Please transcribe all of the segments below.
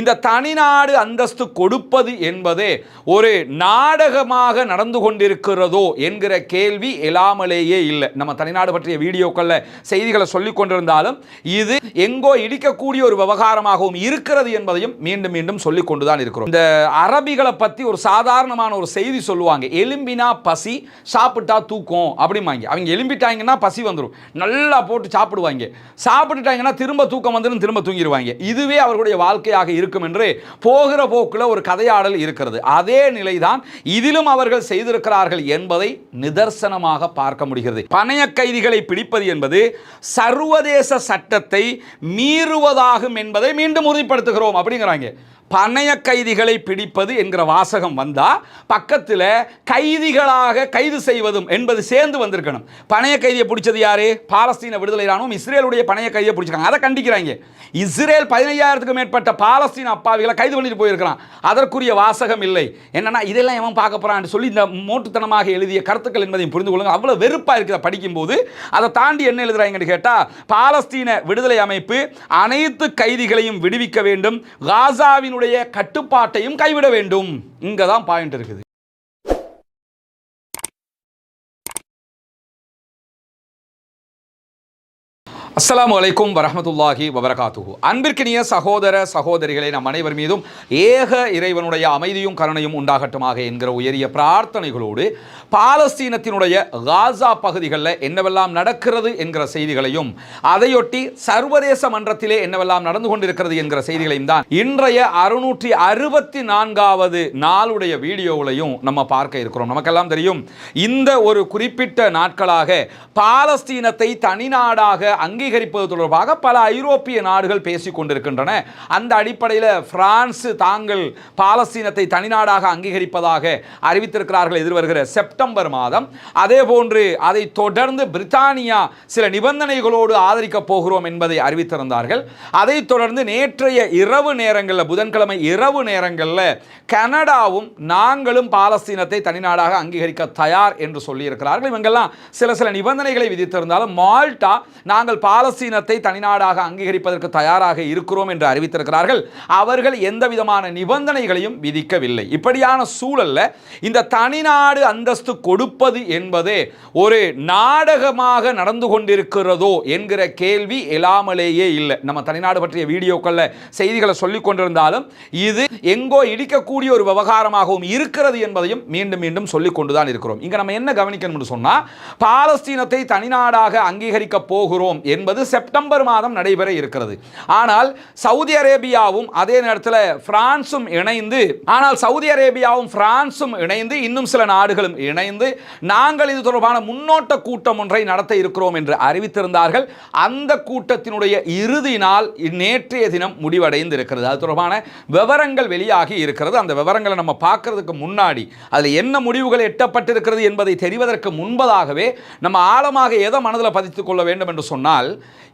இந்த தனிநாடு அந்தஸ்து கொடுப்பது என்பது ஒரு நாடகமாக நடந்து கொண்டிருக்கிறதோ என்கிற கேள்வி எழாமலேயே இல்லை. நம்ம தனிநாடு பற்றிய வீடியோக்களில் செய்திகளை சொல்லிக் கொண்டிருந்தாலும் இது எங்கோ இடிக்கக்கூடிய ஒரு விவகாரமாகவும் இருக்கிறது என்பதையும் மீண்டும் மீண்டும் சொல்லிக் கொண்டுதான் இருக்கிறோம். இந்த அரபிகளை பற்றி ஒரு சாதாரணமான ஒரு செய்தி சொல்லுவாங்க. எலும்பினா பசி சாப்பிட்டா தூக்கம் அப்படிம்பாங்க. அவங்க எலும்பிட்டாங்கன்னா பசி வந்துடும் நல்லா போட்டு சாப்பிடுவாங்க. சாப்பிட்டுட்டாங்கன்னா திரும்ப தூக்கம் வந்துடும் திரும்ப தூங்கிடுவாங்க இதுவே அவர்களுடைய வாழ்க்கையாக இருக்கும் என்று போகிற போக்கில் ஒரு கதையாடல் இருக்கிறது. அதே நிலைதான் இதிலும் அவர்கள் செய்திருக்கிறார்கள் என்பதை நிதர்சனமாக பார்க்க முடிகிறது. பணைய கைதிகளை பிடிப்பது என்பது சர்வதேச சட்டத்தை மீறுவதாகும் என்பதை மீண்டும் உறுதிப்படுத்துகிறோம் அப்படிங்கிறாங்க. பணைய கைதிகளை பிடிப்பது என்கிற வாசகம் வந்தால் பக்கத்தில் கைதிகளாக கைது செய்வதும் என்பது சேர்ந்து வந்திருக்கணும். பணைய கைதியை பிடிச்சது யாரு? பாலஸ்தீன விடுதலை ராணுவம் இஸ்ரேலுடைய பணைய கைதியை பிடிச்சிருக்காங்க. அதை கண்டிக்கிறாங்க. இஸ்ரேல் பதினையாயிரத்துக்கும் மேற்பட்ட பாலஸ்தீன அப்பாவிகளை கைது பண்ணிட்டு போயிருக்கிறான். அதற்குரிய வாசகம் இல்லை. என்னன்னா இதெல்லாம் எவன் பார்க்க போறான்னு சொல்லி இந்த மோட்டுத்தனமாக எழுதிய கருத்துக்கள் என்பதையும் புரிந்து கொள்ளுங்க. அவ்வளவு வெறுப்பாக இருக்கிற படிக்கும்போது. அதை தாண்டி என்ன எழுதுறாங்கன்னு கேட்டால் பாலஸ்தீன விடுதலை அமைப்பு அனைத்து கைதிகளையும் விடுவிக்க வேண்டும். காசாவினுடைய கட்டுப்பாட்டையும் கைவிட வேண்டும். இங்க தான் பாயிண்ட் இருக்குது. அஸ்லாம் வலைக்கும் வரமத்துல்லாஹி வபரகாத்துஹு. அன்பிற்கினிய சகோதர சகோதரிகளை நம் அனைவர் மீதும் ஏக இறைவனுடைய அமைதியும் கருணையும் உண்டாகட்டுமாக என்கிற உயரிய பிரார்த்தனைகளோடு பாலஸ்தீனத்தினுடைய காசா பகுதிகளில் என்னவெல்லாம் நடக்கிறது என்கிற செய்திகளையும் அதையொட்டி சர்வதேச மன்றத்திலே என்னவெல்லாம் நடந்து கொண்டிருக்கிறது என்கிற செய்திகளையும் தான் இன்றைய அறுநூற்றி அறுபத்தி நான்காவது நாளுடைய வீடியோவிலையும் நம்ம பார்க்க இருக்கிறோம். நமக்கெல்லாம் தெரியும் இந்த ஒரு குறிப்பிட்ட நாட்களாக பாலஸ்தீனத்தை தனிநாடாக அங்கே அங்கீகரிப்பது தொடர்பாக பல ஐரோப்பிய நாடுகள் பேசிக் கொண்டிருக்கின்றன. அந்த அடிப்படையில் பிரான்ஸ் தாங்கள் பாலஸ்தீனத்தை தனிநாடாக அங்கீகரிப்பதாக அறிவித்திருக்கிறார்கள் எதிர்வருகிற செப்டம்பர் மாதம். அதே போன்று அதை தொடர்ந்து பிரித்தானியா சில நிபந்தனைகளோடு ஆதரிக்கப் போகிறோம் என்பதை அறிவித்திருந்தார்கள். அதைத் தொடர்ந்து நேற்றைய இரவு நேரங்களில் புதன்கிழமை இரவு நேரங்களில் கனடாவும் நாங்களும் பாலஸ்தீனத்தை தனிநாடாக அங்கீகரிக்க தயார் என்று சொல்லியிருக்கிறார்கள். இவங்கெல்லாம் சில சில நிபந்தனைகளை விதித்திருந்தாலும் மால்டா நாங்கள் பாலஸ்தீனத்தை தனிநாடாக அங்கீகரிப்பதற்கு தயாராக இருக்கிறோம் என்று அறிவித்திருக்கிறார்கள். அவர்கள் எந்த விதமான நிபந்தனைகளையும் விதிக்கவில்லை. இப்படியான சூழலில் இந்த தனிநாடு அந்தஸ்து கொடுப்பது என்பதே ஒரு நாடகமாக நடந்து கொண்டிருக்கிறதோ என்கிற கேள்வி எழாமலேயே இல்லை. நம்ம தனிநாடு பற்றிய வீடியோக்களில் செய்திகளை சொல்லிக் கொண்டிருந்தாலும் இது எங்கோ இடிக்கக்கூடிய ஒரு விவகாரமாகவும் இருக்கிறது என்பதையும் மீண்டும் மீண்டும் சொல்லிக் கொண்டுதான் இருக்கிறோம். இங்கே நம்ம என்ன கவனிக்கணும்னு சொன்னால் பாலஸ்தீனத்தை தனிநாடாக அங்கீகரிக்க போகிறோம் என்பது செப்டம்பர் மாதம் நடைபெற இருக்கிறது. ஆனால் சவுதி அரேபியாவும் அதே நேரத்தில் பிரான்சும் இணைந்து ஆனால் சவுதி அரேபியாவும் பிரான்சும் இணைந்து இன்னும் சில நாடுகளும் இணைந்து நாங்கள் இது தொடர்பான முன்னோட்ட கூட்டம் ஒன்றை நடத்த இருக்கிறோம் என்று அறிவித்திருந்தார்கள். அந்த கூட்டத்தினுடைய இறுதி நாள் நேற்றைய தினம் முடிவடைந்து இருக்கிறது அது தொடர்பான விவரங்கள் வெளியாகி இருக்கிறது. அந்த விவரங்களை நம்ம பார்க்கறதுக்கு முன்னாடி அதில் என்ன முடிவுகள் எட்டப்பட்டிருக்கிறது என்பதை தெரிவதற்கு முன்பதாகவே நம்ம ஆழமாக எதை மனதில் பதித்துக் கொள்ள வேண்டும் என்று சொன்னால்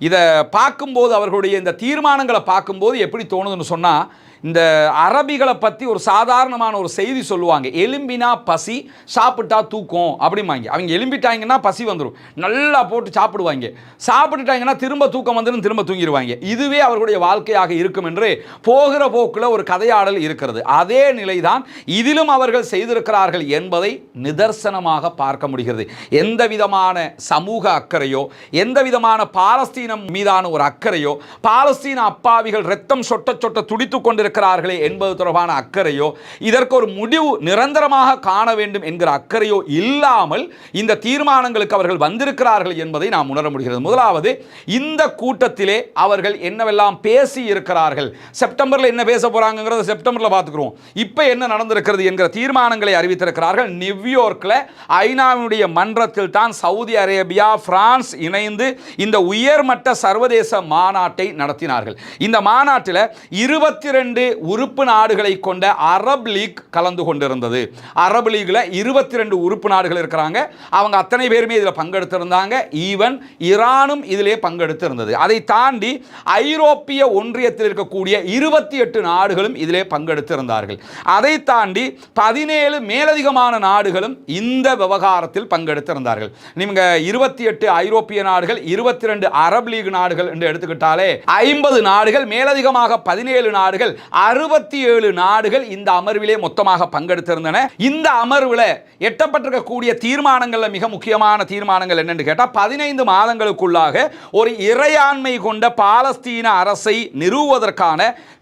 இதை பார்க்கும்போது அவர்களுடைய இந்த தீர்மானங்களை பார்க்கும்போது எப்படி தோணுதுன்னு சொன்னால் இந்த அரபிகளை பற்றி ஒரு சாதாரணமான ஒரு செய்தி சொல்லுவாங்க. எலும்பினா பசி சாப்பிட்டா தூக்கம் அப்படிம்பாங்க. அவங்க எலும்பிட்டாங்கன்னா பசி வந்துடும் நல்லா போட்டு சாப்பிடுவாங்க. சாப்பிட்டுட்டாங்கன்னா திரும்ப தூக்கம் வந்துடும் திரும்ப தூங்கிடுவாங்க இதுவே அவர்களுடைய வாழ்க்கையாக இருக்கும் என்று போகிற போக்கில் ஒரு கதையாடல் இருக்கிறது. அதே நிலைதான் இதிலும் அவர்கள் செய்திருக்கிறார்கள் என்பதை நிதர்சனமாக பார்க்க முடிகிறது. எந்த விதமான சமூக அக்கறையோ எந்த விதமான பாலஸ்தீனம் மீதான ஒரு அக்கறையோ பாலஸ்தீன அப்பாவிகள் ரத்தம் சொட்ட சொட்ட துடித்துக் கொண்டிருக்கிறார்களே என்பது தொடர்பான அக்கறையோ இதற்கு ஒரு முடிவு நிரந்தரமாக காண வேண்டும் என்கிற அக்கறையோ இல்லாமல் இந்த தீர்மானங்களுக்கு அவர்கள் வந்திருக்கிறார்கள் என்பதை நாம் உணர முடிகிறது. முதலாவது இந்த கூட்டத்திலே அவர்கள் என்னவெல்லாம் பேசி இருக்கிறார்கள்? செப்டம்பரில் என்ன பேச போறாங்கிறத செப்டம்பரில் பார்த்துக்கிறோம் இப்போ என்ன நடந்திருக்கிறது என்கிற தீர்மானங்களை அறிவித்திருக்கிறார்கள். நியூயார்க்கில் ஐநாவினுடைய மன்றத்தில் தான் சவுதி அரேபியா பிரான்ஸ் இணைந்து இந்த உயிர் உயர்மட்ட சர்வதேச மாநாட்டை நடத்தினார்கள். இந்த மாநாட்டில் இருபத்தி ரெண்டு உறுப்பு நாடுகளை கொண்ட அரப் லீக் கலந்து கொண்டிருந்தது. அரபு லீக்ல இருபத்தி ரெண்டு உறுப்பு நாடுகள் இருக்கிறாங்க. அவங்க அத்தனை பேருமே இதில் பங்கெடுத்திருந்தாங்க. ஈவன் ஈரானும் இதிலே பங்கெடுத்து இருந்தது அதை தாண்டி ஐரோப்பிய ஒன்றியத்தில் இருக்கக்கூடிய இருபத்தி எட்டு நாடுகளும் இதிலே பங்கெடுத்திருந்தார்கள். அதை தாண்டி பதினேழு மேலதிகமான நாடுகளும் இந்த விவகாரத்தில் பங்கெடுத்திருந்தார்கள். நீங்கள் இருபத்தி எட்டு ஐரோப்பிய நாடுகள் இருபத்தி ரெண்டு அரப் லீக் நாடுகள் என்று எடுத்துக்கிட்டாலே ஐம்பது நாடுகள் மேலதிகமாக பதினேழு நாடுகள் அறுபத்தி ஏழு நாடுகள் இந்த அமர்விலே மொத்தமாக பங்கெடுத்திருந்தன. இந்த அமர்வில் எட்டப்பட்டிருக்கக்கூடிய தீர்மானங்களில் மிக முக்கியமான தீர்மானங்கள் என்னென்னு கேட்டால் பதினைந்து மாதங்களுக்குள்ளாக ஒரு இறையாண்மை கொண்ட பாலஸ்தீன அரசை நிறுவுவதற்கான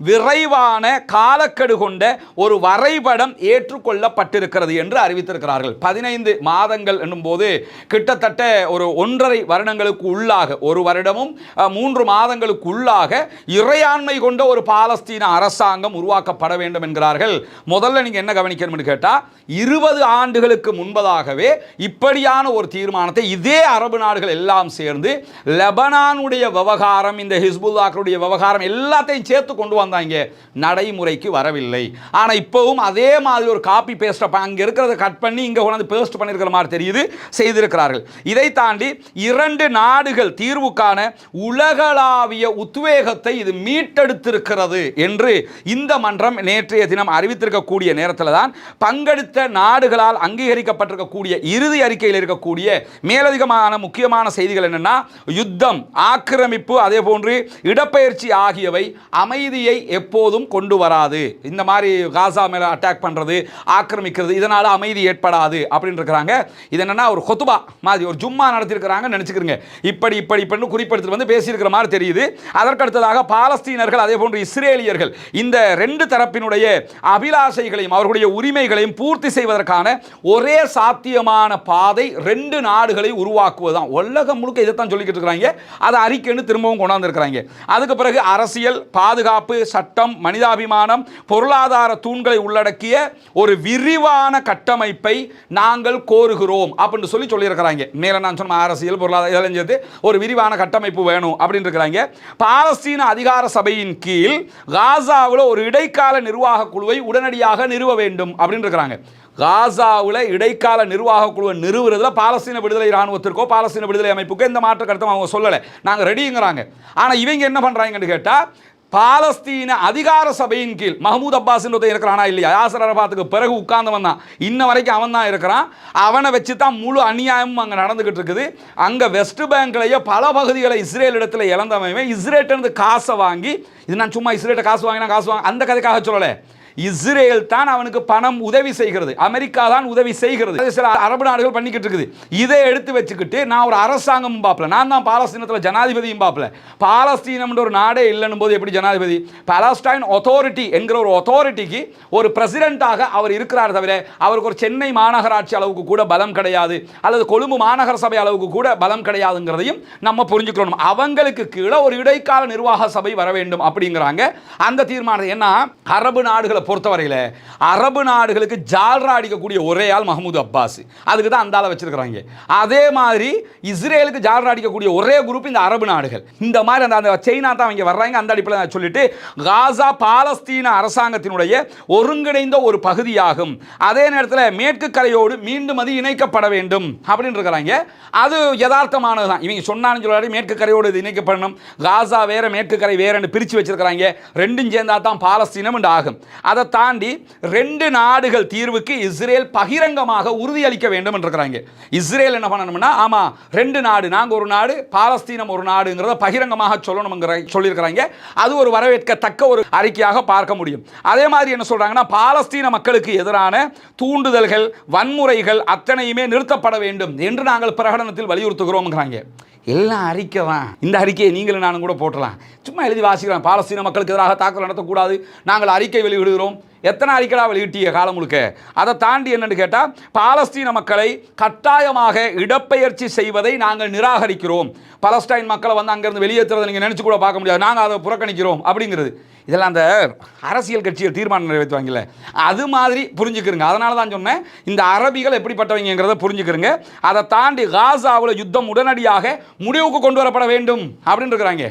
விரைவான காலக்கெடு கொண்ட ஒரு வரைபடம் ஏற்றுக்கொள்ளப்பட்டிருக்கிறது என்று அறிவித்திருக்கிறார்கள். பதினைந்து மாதங்கள் என்னும் போது கிட்டத்தட்ட ஒரு ஒன்றரை வருடங்களுக்கு உள்ளாக ஒரு வருடமும் மூன்று மாதங்களுக்குள்ளாக இறையாண்மை கொண்ட ஒரு பாலஸ்தீன அரசாங்கம் உருவாக்கப்பட வேண்டும் என்கிறார்கள். முதல்ல நீங்க என்ன கவனிக்கணும்னு கேட்டால் இருபது ஆண்டுகளுக்கு முன்பதாகவே இப்படியான ஒரு தீர்மானத்தை இதே அரபு நாடுகள் எல்லாம் சேர்ந்து லெபனானுடைய விவகாரம் இந்த ஹிஸ்புல்லாக்களுடைய விவகாரம் எல்லாத்தையும் சேர்த்து கொண்டு வந்தாங்க. நடைமுறைக்கு வரவில்லை. ஆனா இப்பவும் அதே மாதிரி ஒரு காப்பி பேஸ்ட் அங்க இருக்கிறத கட் பண்ணி இங்க கொண்டாந்து பேஸ்ட் பண்ணிருக்கிற மாதிரி தெரியுது செய்திருக்கிறார்கள். இதை தாண்டி இரண்டு நாடுகள் தீர்வுக்கான உலகளாவிய உத்வேகத்தை இது மீட்டெடுத்திருக்கிறது என்று இந்த மன்றம் நேற்றைய தினம் அறிவித்திருக்கக்கூடிய நேரத்தில் தான் பங்கெடுத்த நாடுகளால் அங்கீகரிக்கப்பட்டிருக்கக்கூடிய இறுதி அறிக்கையில் இருக்கக்கூடிய மேலதிகமான முக்கியமான செய்திகள் என்னென்னா யுத்தம் ஆக்கிரமிப்பு அதே போன்று இடப்பெயர்ச்சி ஆகியவை அமைதியை எப்போதும் கொண்டு வராது. இந்த மாதிரி காசா மேலே அட்டாக் பண்ணுறது ஆக்கிரமிக்கிறது இதனால் அமைதி ஏற்படாது அப்படின்னு இருக்கிறாங்க இது என்னென்னா ஒரு கொத்துபா மாதிரி ஒரு ஜும்மா நடத்திருக்கிறாங்க நினைச்சுக்கிறீங்க இப்படி இப்படி இப்படின்னு குறிப்பெடுத்து வந்து பேசியிருக்கிற மாதிரி தெரியுது. அதற்கடுத்ததாக பாலஸ்தீனர்கள் அதே போன்று இஸ்ரேலியர்கள் இந்த ரெண்டு தரப்பினுடைய அபிலாஷைகளையும் அவர்களுடைய உரிமைகளையும் பூர்த்தி செய்வதற்கான ஒரே சாத்தியமான பாதை ரெண்டு நாடுகளை உருவாக்குவதுதான். உலகம் முழுக்க இதைத்தான் சொல்லிக்கிட்டு இருக்கிறாங்க. அதை அறிக்கைன்னு திரும்பவும் கொண்டாந்துருக்கிறாங்க. அதுக்கு பிறகு அரசியல் பாதுகாப்பு சட்டம் மனிதாபிமானம் பொருளாதார தூண்களை உள்ளடக்கிய ஒரு விரிவான கட்டமைப்பை நாங்கள் கோருகிறோம். அப்படின்னு சொல்லி சொல்லியிருக்கிறாங்க. மேலே நான் சொன்ன அரசியல் பொருளாதார இதெல்லாம் சேர்த்து ஒரு விரிவான கட்டமைப்பு வேணும் அப்படின்னு இருக்கிறாங்க. பாலஸ்தீன அதிகார சபையின் கீழ் காசாவில் ஒரு இடைக்கால நிர்வாக குழுவை உடனடியாக நிறுவ வேண்டும் அப்படின்னு இருக்கிறாங்க. காசாவில் இடைக்கால நிர்வாக குழுவை நிறுவுறதுல பாலஸ்தீன விடுதலை இராணுவத்திற்கோ பாலஸ்தீன விடுதலை அமைப்புக்கோ இந்த மாற்று கருத்தும் அவங்க சொல்லலை. நாங்கள் ரெடிங்கிறாங்க ஆனால் இவங்க என்ன பண்ணுறாங்கன்னு கேட்டால் பாலஸ்தீன அதிகார சபையின் கீழ். மஹமூத் அப்பாஸ் இருக்கிறானா இல்லையா? யாசர் அரபாத்துக்கு பிறகு உட்கார்ந்தவன் தான் இன்ன வரைக்கும் அவன் தான் இருக்கிறான். அவனை வச்சு தான் முழு அநியாயமும் அங்கே நடந்துகிட்டு இருக்குது. அங்கே வெஸ்ட் பேங்க்லேயே பல பகுதிகளை இஸ்ரேல் இடத்துல இழந்தவன் இஸ்ரேட்டிருந்து காசை வாங்கி இது நான் சும்மா இஸ்ரேட்டை காசு வாங்கினா காசு வாங்க அந்த கதைக்காக சொல்லலை. இஸ்ரேல் தான் அவனுக்கு பணம் உதவி செய்கிறது. அமெரிக்கா தான் உதவி செய்கிறது. சில அரபு நாடுகள் பண்ணிக்கிட்டு இருக்குது. இதை எடுத்து வச்சுக்கிட்டு நான் ஒரு அரசாங்கமும் பார்ப்பல நான் தான் பாலஸ்தீனத்தில் ஜனாதிபதியும் பார்ப்பல பாலஸ்தீனம்ன்ற ஒரு நாடே இல்லைன்னு போது எப்படி ஜனாதிபதி? பாலஸ்டைன் அத்தாரிட்டி என்கிற ஒரு அத்தாரிட்டிக்கு ஒரு பிரசிடென்ட்டாக அவர் இருக்கிறார் தவிர அவருக்கு ஒரு சென்னை மாநகராட்சி அளவுக்கு கூட பலம் கிடையாது. அல்லது கொழும்பு மாநகர சபை அளவுக்கு கூட பலம் கிடையாதுங்கிறதையும் நம்ம புரிஞ்சுக்கணும் அவங்களுக்கு கீழே ஒரு இடைக்கால நிர்வாக சபை வர வேண்டும் அப்படிங்கிறாங்க. அந்த தீர்மானம் என்ன அரபு நாடுகளை பொறுத்தவரையில் அரபு நாடுகளுக்கு ஜால்ரா அடிக்கக்கூடிய ஒரே ஆள் மஹமூத் அப்பாஸ். அதுக்கு தான் அந்த ஆளை வச்சிருக்கிறாங்க. அதே மாதிரி இஸ்ரேலுக்கு ஜால்ரா அடிக்கக்கூடிய ஒரே குரூப் இந்த அரபு நாடுகள். இந்த மாதிரி அந்த அந்த சைனா தான் அவங்க வர்றாங்க. அந்த அடிப்படையில் சொல்லிட்டு காசா பாலஸ்தீன அரசாங்கத்தினுடைய ஒருங்கிணைந்த ஒரு பகுதியாகும். அதே நேரத்தில் மேற்கு கரையோடு மீண்டும் அது இணைக்கப்பட வேண்டும் அப்படின்னு இருக்கிறாங்க. அது யதார்த்தமானது தான். இவங்க சொன்னாலும் சொல்லாடி மேற்கு கரையோடு இது இணைக்கப்படணும். காசா வேற மேற்கு கரை வேறன்னு பிரித்து வச்சிருக்கிறாங்க. ரெண்டும் சேர்ந்தா தான் பாலஸ்தீனம் ஆகும். அதை தாண்டி ரெண்டு நாடுகள் தீர்வுக்கு இஸ்ரேல் பகிரங்கமாக உறுதியளிக்க வேண்டும் என்று இருக்கிறாங்க இஸ்ரேல் என்ன பண்ணணும்னா ஆமா ரெண்டு நாடு நாங்கள் ஒரு நாடு பாலஸ்தீனம் ஒரு நாடுங்கிறத பகிரங்கமாக சொல்லணுங்கிற சொல்லியிருக்கிறாங்க. அது ஒரு வரவேற்கத்தக்க ஒரு அறிக்கையாக பார்க்க முடியும். அதே மாதிரி என்ன சொல்றாங்கன்னா பாலஸ்தீன மக்களுக்கு எதிரான தூண்டுதல்கள் வன்முறைகள் அத்தனையுமே நிறுத்தப்பட வேண்டும் என்று நாங்கள் பிரகடனத்தில் வலியுறுத்துகிறோம்ங்கிறாங்க. எல்லாம் அறிக்கைதான் இந்த அறிக்கையை நீங்களும் நானும் கூட போட்டலாம் சும்மா எழுதி வாசிக்கிறோம் பாலஸ்தீன மக்களுக்கு எதிராக தாக்குதல் நடத்தக்கூடாது. நாங்கள் அறிக்கை வெளியிடுகிறோம். எத்தனை அறிக்கைடா வெளியிட்டிய காலம் முழுக்க? அதை தாண்டி என்னென்னு கேட்டால் பாலஸ்தீன மக்களை கட்டாயமாக இடப்பெயர்ச்சி செய்வதை நாங்கள் நிராகரிக்கிறோம். பலஸ்டைன் மக்களை வந்து அங்கேருந்து வெளியேற்றுறதை நீங்கள் நினச்சி கூட பார்க்க முடியாது. நாங்கள் அதை புறக்கணிக்கிறோம் அப்படிங்கிறது. இதெல்லாம் அந்த அரசியல் கட்சிகள் தீர்மானம் நிறைவேற்றுவாங்கல்ல. அது மாதிரி புரிஞ்சுக்கிறங்க. அதனால தான் சொன்னேன் இந்த அரபிகள் எப்படிப்பட்டவங்கிறத புரிஞ்சுக்கிறங்க. அதை தாண்டி காசாவில் யுத்தம் உடனடியாக முடிவுக்கு கொண்டு வரப்பட வேண்டும் அப்படின்னு இருக்கிறாங்க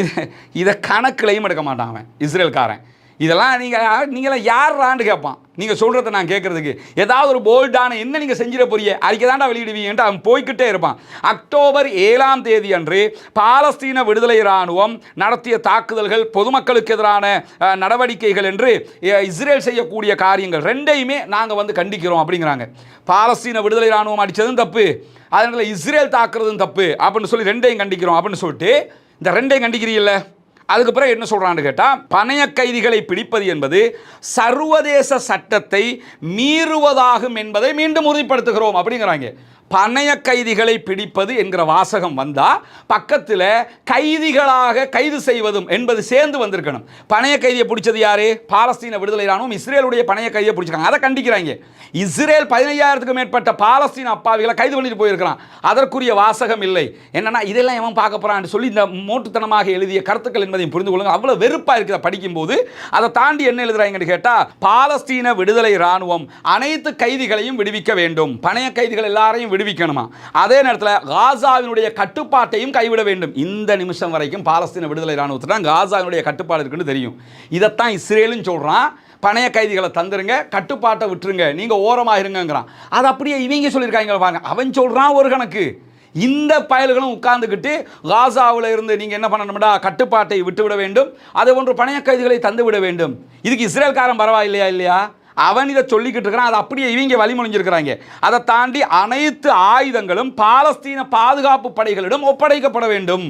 இதை இதை கணக்கிலையும் எடுக்க மாட்டான் அவன் இஸ்ரேல்காரன். இதெல்லாம் நீங்கள் நீங்களாம் யாரான்னு கேட்பான். நீங்கள் சொல்கிறத நான் கேட்குறதுக்கு. ஏதாவது ஒரு போல்டான என்ன நீங்கள் செஞ்சிட போறிய அறிக்கை தாண்டா வெளியிடுவீங்கன்ட்டு அவன் போய்க்கிட்டே இருப்பான். அக்டோபர் ஏழாம் தேதி அன்று பாலஸ்தீன விடுதலை இராணுவம் நடத்திய தாக்குதல்கள் பொதுமக்களுக்கு எதிரான நடவடிக்கைகள் என்று இஸ்ரேல் செய்யக்கூடிய காரியங்கள் ரெண்டையுமே நாங்கள் வந்து கண்டிக்கிறோம் அப்படிங்கிறாங்க. பாலஸ்தீன விடுதலை இராணுவம் அடித்ததும் தப்பு. அதனால் இஸ்ரேல் தாக்குறதும் தப்பு அப்படின்னு சொல்லி ரெண்டையும் கண்டிக்கிறோம் அப்படின்னு சொல்லிட்டு இந்த ரெண்டையும் கண்டிக்கிறீங்களே அதுக்கு பிறகு என்ன சொல்கிறான்னு கேட்டால் பணைய கைதிகளை பிடிப்பது என்பது சர்வதேச சட்டத்தை மீறுவதாகும் என்பதை மீண்டும் உறுதிப்படுத்துகிறோம் அப்படிங்கிறாங்க. பணைய கைதிகளை பிடிப்பது என்கிற வாசகம் வந்தா பக்கத்தில் கைதிகளாக கைது செய்வதும் என்பது சேர்ந்து வந்திருக்கணும். பணைய கைதியை பிடிச்சது யாரு? பாலஸ்தீன விடுதலை ராணுவம் இஸ்ரேலுடைய பணைய கைதியை பிடிச்சிருக்காங்க. அதை கண்டிக்கிறாங்க. இஸ்ரேல் பதினையாயிரத்துக்கு மேற்பட்ட பாலஸ்தீன அப்பாவிகளை கைது பண்ணிட்டு போயிருக்கிறான். அதற்குரிய வாசகம் இல்லை. என்னன்னா இதெல்லாம் எவன் பார்க்க போறான்னு சொல்லி இந்த மோட்டுத்தனமாக எழுதிய கருத்துக்கள் என்பதையும் புரிந்து கொள்ளுங்க. அவ்வளவு வெறுப்பா இருக்குது படிக்கும்போது. அதை தாண்டி என்ன எழுதுறாங்கன்னு கேட்டா பாலஸ்தீன விடுதலை ராணுவம் அனைத்து கைதிகளையும் விடுவிக்க வேண்டும். பணைய கைதிகள் எல்லாரையும் விடுவிக்கணுமா? அதே நேரத்தில் காசாவினுடைய கட்டுப்பாட்டையும் கைவிட வேண்டும். இந்த நிமிஷம் வரைக்கும் பாலஸ்தீன விடுதலை ராணுவத்தில் காசாவினுடைய கட்டுப்பாடு இருக்குன்னு தெரியும். இதைத்தான் இஸ்ரேலும் சொல்கிறான் பணைய கைதிகளை தந்துருங்க கட்டுப்பாட்டை விட்டுருங்க. நீங்கள் ஓரமாக இருங்கங்கிறான். அது அப்படியே இவங்க சொல்லியிருக்காங்க பாருங்க. அவன் சொல்கிறான் ஒரு கணக்கு. இந்த பயல்களும் உட்கார்ந்துக்கிட்டு காசாவில் இருந்து நீங்கள் என்ன பண்ணணும்டா? கட்டுப்பாட்டை விட்டுவிட வேண்டும். அதே போன்று பணைய கைதிகளை தந்து விட வேண்டும். இதுக்கு இஸ்ரேல்காரன் பரவாயில்லையா இல்லையா? அவன் இதை சொல்லிக்கிட்டு இருக்கிறான். அதை அப்படியே இவங்க வழிமொழிஞ்சிருக்கிறாங்க. அதை தாண்டி அனைத்து ஆயுதங்களும் பாலஸ்தீன பாதுகாப்பு படைகளிடம் ஒப்படைக்கப்பட வேண்டும்.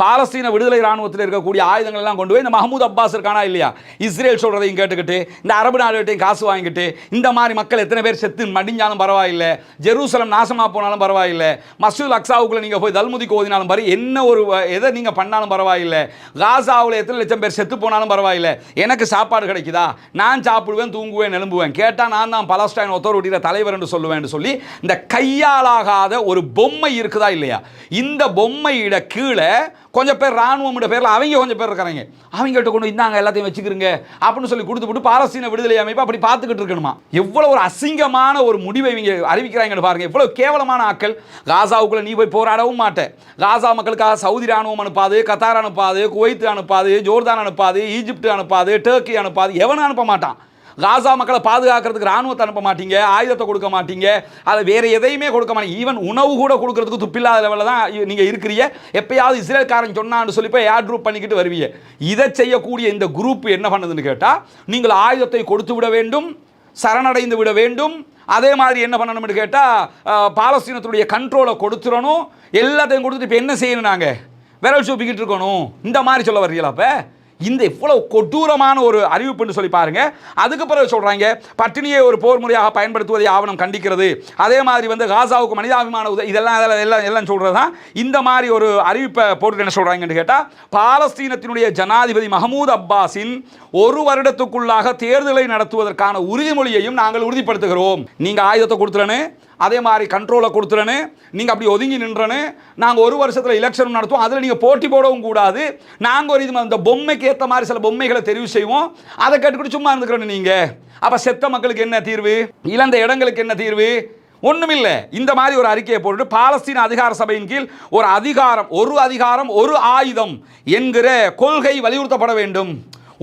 பாலஸ்தீன விடுதலை ராணுவத்தில் இருக்கக்கூடிய ஆயுதங்கள் எல்லாம் கொண்டு போய் இந்த மஹமூத் அப்பாஸ் இருக்கானா இல்லையா? இஸ்ரேல் சொல்றதையும் கேட்டுக்கிட்டு இந்த அரபு நாடுகிட்டையும் காசு வாங்கிட்டு இந்த மாதிரி மக்கள் எத்தனை பேர் செத்து மடிஞ்சாலும் பரவாயில்லை ஜெருசலம் நாசமா போனாலும் பரவாயில்லை மசூல் அக்ஸாவுக்குள்ள நீங்க போய் தல்முதிக்கு ஓதினாலும் பாரு என்ன ஒரு எதை நீங்க பண்ணாலும் பரவாயில்லை காசாவில் எத்தனை லட்சம் பேர் செத்து போனாலும் பரவாயில்லை எனக்கு சாப்பாடு கிடைக்குதா? நான் சாப்பிடுவேன் தூங்குவேன் எழும்புவேன் கேட்டால் நான் தான் பலஸ்டைன் ஒத்தோருடைய தலைவர் என்று சொல்லுவேன் சொல்லி இந்த கையாலாகாத ஒரு பொம்மை இருக்குதா இல்லையா? இந்த பொம்மையிட கீழே கொஞ்சம் பேர் ராணுவம் பேரில் அவங்க கொஞ்சம் பேர் இருக்கிறாங்க அவங்ககிட்ட கொண்டு இந்தாங்க எல்லாத்தையும் வச்சுக்கிறங்க அப்படின்னு சொல்லி கொடுத்து விட்டு பாலஸ்தீன விடுதலை அமைப்பு அப்படி பார்த்துக்கிட்டு இருக்கணுமா? எவ்வளோ ஒரு அசிங்கமான ஒரு முடிவை இவங்க அறிவிக்கிறாங்கன்னு பாருங்க. இவ்வளோ கேவலமான ஆட்கள். காசாவுக்குள்ள நீ போய் போராடவும் மாட்டேன் காசா மக்களுக்காக சவுதி ராணுவம் அனுப்பாது கத்தார் அனுப்பாது குவைத்து அனுப்பாது ஜோர்தான் அனுப்பாது ஈஜிப்ட் அனுப்பாது டேர்க்கி அனுப்பாது எவனும் அனுப்ப மாட்டான். காசா மக்களை பாதுகாக்கிறதுக்கு ராணுவத்தை அனுப்ப மாட்டீங்க ஆயுதத்தை கொடுக்க மாட்டீங்க. அதை வேறு எதையுமே கொடுக்க மாட்டீங்க. ஈவன் உணவு கூட கொடுக்கறதுக்கு துப்பில்லாத லெவலில் தான் நீங்கள் இருக்கிறீங்க. எப்பயாவது இஸ்ரேல்காரன் சொன்னான்னு சொல்லி போய் ஏர் ட்ரூப் பண்ணிக்கிட்டு வருவீங்க. இதை செய்யக்கூடிய இந்த குரூப் என்ன பண்ணுதுன்னு கேட்டால் நீங்கள் ஆயுதத்தை கொடுத்து விட வேண்டும் சரணடைந்து விட வேண்டும். அதே மாதிரி என்ன பண்ணணும்னு கேட்டால் பாலஸ்தீனத்துடைய கண்ட்ரோலை கொடுத்துடணும். எல்லாத்தையும் கொடுத்துட்டு இப்போ என்ன செய்யணும் நாங்கள் விரல் சூப்பிக்கிட்டு இருக்கணும். இந்த மாதிரி சொல்ல வர்றீங்களா அப்போ? இந்த இவ்வளவு கொடூரமான ஒரு அறிவிப்புன்னு சொல்லி பாருங்க. அதுக்கு பிறகு சொல்றாங்க பட்டினியை ஒரு போர் முறையாக பயன்படுத்துவதை ஆவணம் கண்டிக்கிறது. அதே மாதிரி வந்து காசாவுக்கு மனிதாபிமான உதவி இதெல்லாம் அதெல்லாம் எல்லாம் எல்லாம் சொல்றது தான் இந்த மாதிரி ஒரு அறிவிப்பை போட்டு என்ன சொல்றாங்கன்னு கேட்டால் பாலஸ்தீனத்தினுடைய ஜனாதிபதி மஹமூத் அப்பாஸின் ஒரு வருடத்துக்குள்ளாக தேர்தலை நடத்துவதற்கான உறுதிமொழியையும் நாங்கள் உறுதிப்படுத்துகிறோம். நீங்க ஆயுதத்தை கொடுத்துலன்னு அதே மாதிரி கண்ட்ரோலை கொடுத்துறேன்னு நீங்கள் அப்படி ஒதுங்கி நின்றனு நாங்கள் ஒரு வருஷத்தில் எலெக்ஷன் நடத்துவோம் அதில் நீங்கள் போட்டி போடவும் கூடாது. நாங்கள் ஒரு இது இந்த பொம்மைக்கு ஏற்ற மாதிரி சில பொம்மைகளை தெரிவு செய்வோம். அதை கேட்டுக்கிட்டு சும்மா இருந்துக்கிறோன்னு நீங்கள் அப்போ செத்த மக்களுக்கு என்ன தீர்வு? இழந்த இடங்களுக்கு என்ன தீர்வு? ஒன்றுமில்லை இந்த மாதிரி ஒரு அறிக்கையை போட்டு பாலஸ்தீன அதிகார சபையின் கீழ் ஒரு அதிகாரம் ஒரு அதிகாரம் ஒரு ஆயுதம் என்கிற கொள்கை வலியுறுத்தப்பட வேண்டும்.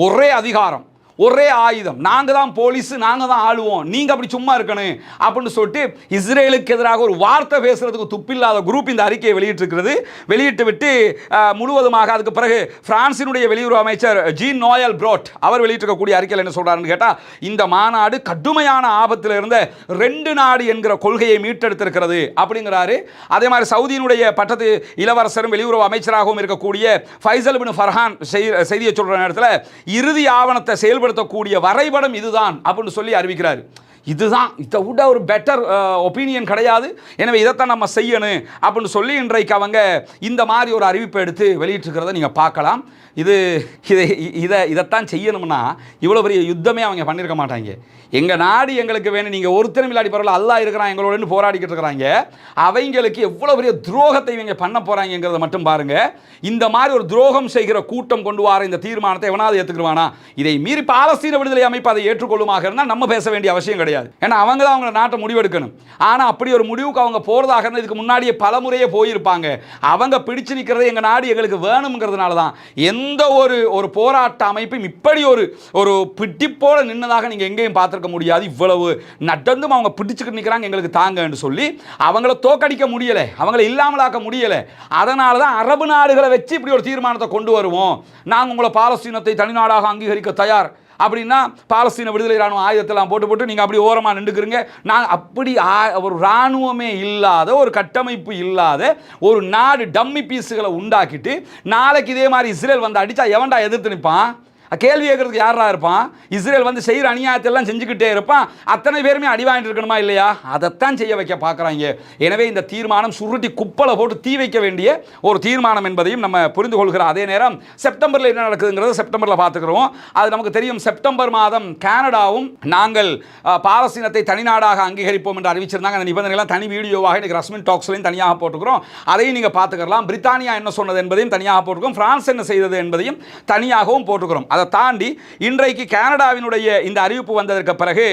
ஒரே அதிகாரம். ஒரே ஆயுதம். நாங்கள் தான் போலீஸ் நாங்கள் தான் ஆளுவோம். நீங்கள் அப்படி சும்மா இருக்கணும் அப்படின்னு சொல்லிட்டு இஸ்ரேலுக்கு எதிராக ஒரு வார்த்தை பேசுறதுக்கு துப்பில்லாத குரூப் இந்த அறிக்கையை வெளியிட்டிருக்கிறது. வெளியிட்டு விட்டு முழுவதுமாக அதுக்கு பிறகு பிரான்சினுடைய வெளியுறவு அமைச்சர் ஜீன் நோயல் ப்ரோட் அவர் வெளியிட்டிருக்கக்கூடிய அறிக்கையில் என்ன சொல்கிறாருன்னு கேட்டால் இந்த மாநாடு கடுமையான ஆபத்தில் இருந்த ரெண்டு நாடு என்கிற கொள்கையை மீட்டெடுத்திருக்கிறது அப்படிங்கிறாரு. அதே மாதிரி சவுதியினுடைய பட்டத்து இளவரசரும் வெளியுறவு அமைச்சராகவும் இருக்கக்கூடிய ஃபைசல் பின் ஃபர்ஹான் செய்தியை சொல்கிற நேரத்தில் இறுதி ஆவணத்தை செயல்படுத்தக்கூடிய வரைபடம் இதுதான் அப்படின்னு சொல்லி அறிவிக்கிறார். இதுதான். இதை விட ஒரு பெட்டர் ஒப்பீனியன் கிடையாது. எனவே இதைத்தான் நம்ம செய்யணும் அப்படின்னு சொல்லி இன்றைக்கு அவங்க இந்த மாதிரி ஒரு அறிவிப்பை எடுத்து வெளியிட்டிருக்கிறத நீங்கள் பார்க்கலாம். இது இதை இதை இதைத்தான் செய்யணும்னா இவ்வளோ பெரிய யுத்தமே அவங்க பண்ணியிருக்க மாட்டாங்க. எங்கள் நாடு எங்களுக்கு வேணும் நீங்கள் ஒருத்தரும் இல்லாடி பரவாயில்ல அல்லா இருக்கிறான் எங்களோடன்னு போராடிக்கிட்டு இருக்கிறாங்க. அவங்களுக்கு எவ்வளோ பெரிய துரோகத்தை இவங்க பண்ண போகிறாங்கிறத மட்டும் பாருங்க. இந்த மாதிரி ஒரு துரோகம் செய்கிற கூட்டம் கொண்டு வர இந்த தீர்மானத்தை எவனாவது ஏற்றுக்குருவானா இதை மீறி பாலஸ்தீன விடுதலை அமைப்பு அதை ஏற்றுக்கொள்ளுமாக இருந்தால் நம்ம பேச வேண்டிய அவசியம் கிடையாது. கிடையாது ஏன்னா அவங்க தான் அவங்கள நாட்டை முடிவெடுக்கணும். ஆனால் அப்படி ஒரு முடிவுக்கு அவங்க போகிறதாக இருந்தால் இதுக்கு முன்னாடியே பல முறையே போயிருப்பாங்க. அவங்க பிடிச்சு நிற்கிறது எங்கள் நாடு எங்களுக்கு வேணுங்கிறதுனால தான். எந்த ஒரு ஒரு போராட்ட அமைப்பும் இப்படி ஒரு ஒரு பிடிப்போட நின்னதாக நீங்கள் எங்கேயும் பார்த்துருக்க முடியாது. இவ்வளவு நடந்தும் அவங்க பிடிச்சுக்கிட்டு நிற்கிறாங்க எங்களுக்கு தாங்கன்னு சொல்லி அவங்கள தோக்கடிக்க முடியலை. அவங்கள இல்லாமலாக்க முடியலை. அதனால தான் அரபு நாடுகளை வச்சு இப்படி ஒரு தீர்மானத்தை கொண்டு வருவோம். நாங்கள் உங்களை பாலஸ்தீனத்தை தனிநாடாக அங்கீகரிக்க தயார். அப்படின்னா பாலஸ்தீன விடுதலை ராணுவம் ஆயுதத்தெல்லாம் போட்டு போட்டு நீங்கள் அப்படி ஓரமாக நின்றுக்கிறீங்க. நான் அப்படி ஆ- ஒரு இராணுவமே இல்லாத ஒரு கட்டமைப்பு இல்லாத ஒரு நாடு டம்மி பீஸுகளை உண்டாக்கிட்டு நாளைக்கு இதே மாதிரி இஸ்ரேல் வந்து அடித்தா எவன்டா எதிர்த்து நிற்பான் கேள்வி கேட்கறதுக்கு யாரா இருப்பான்? இஸ்ரேல் வந்து செய்கிற அநியாயத்தை எல்லாம் செஞ்சுக்கிட்டே இருப்பான். அத்தனை பேருமே அடி வாங்கிட்டு இருக்கணுமா இல்லையா? அதைத்தான் செய்ய வைக்க பார்க்குறாங்க. எனவே இந்த தீர்மானம் சுருட்டி குப்பலை போட்டு தீ வைக்க வேண்டிய ஒரு தீர்மானம் என்பதையும் நம்ம புரிந்து கொள்கிறோம் அதே நேரம் செப்டம்பரில் என்ன நடக்குதுங்கிறது செப்டம்பரில் பார்த்துக்கிறோம். அது நமக்கு தெரியும். செப்டம்பர் மாதம் கனடாவும் நாங்கள் பாலஸ்தீனத்தை தனிநாடாக அங்கீகரிப்போம் என்று அறிவிச்சிருந்தாங்க. அந்த நிபந்தனைகள்லாம் தனி வீடியோவாக இன்றைக்கி ரஸ்மின் டாக்ஸ்லையும் தனியாக போட்டுக்கிறோம் அதையும் நீங்கள் பார்த்துக்கலாம் பிரித்தானியா என்ன சொன்னது என்பதையும் தனியாக போட்டுக்கிறோம் ஃப்ரான்ஸ் என்ன செய்தது என்பதையும் தனியாகவும் போட்டுக்கிறோம் அதை தாண்டி இன்றைக்கு கனடாவினுடைய இந்த அறிவிப்பு வந்ததற்கு பிறகு